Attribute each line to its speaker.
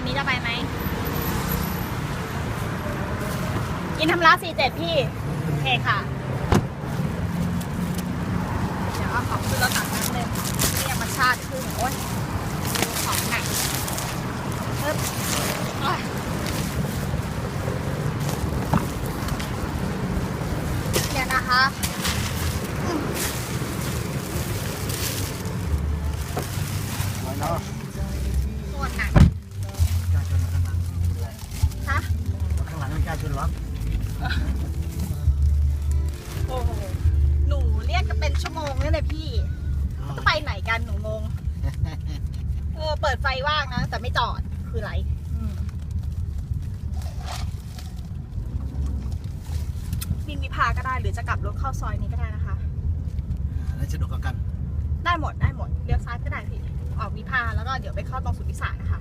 Speaker 1: คันนี้จะไปไหม อินทำราสี่เจ็ดพี่ โอเคค่ะ เดี๋ยวเอาของขึ้นรถตักน้ำเลยเรียกมาชาติขึ้นโอ๊ยดูของหนักปึ๊บโอ๊ยเดี๋ยวนะคะ
Speaker 2: ไว้เนาะ
Speaker 1: ตัวหนัก
Speaker 2: ข้างหลังไม่กล้าชนหรอก
Speaker 1: โอ้โหหนูเรียกกันเป็นชั่วโมงเลยเลยพี่จะไปไหนกันหนูงงเออเปิดไฟว่างนะ แต่ไม่จอดคืออะไรอืมบินวิภาก็ได้หรือจะกลับรถเข้าซอยนี้ก็ได้นะคะ
Speaker 2: แล้วสะดวกกว่ากัน
Speaker 1: ได้หมดได้หมดเลี้ยวซ้ายก็ได้พี่ออกวิภาแล้วก็เดี๋ยวไปเข้าตรงสุทธิสารนะคะ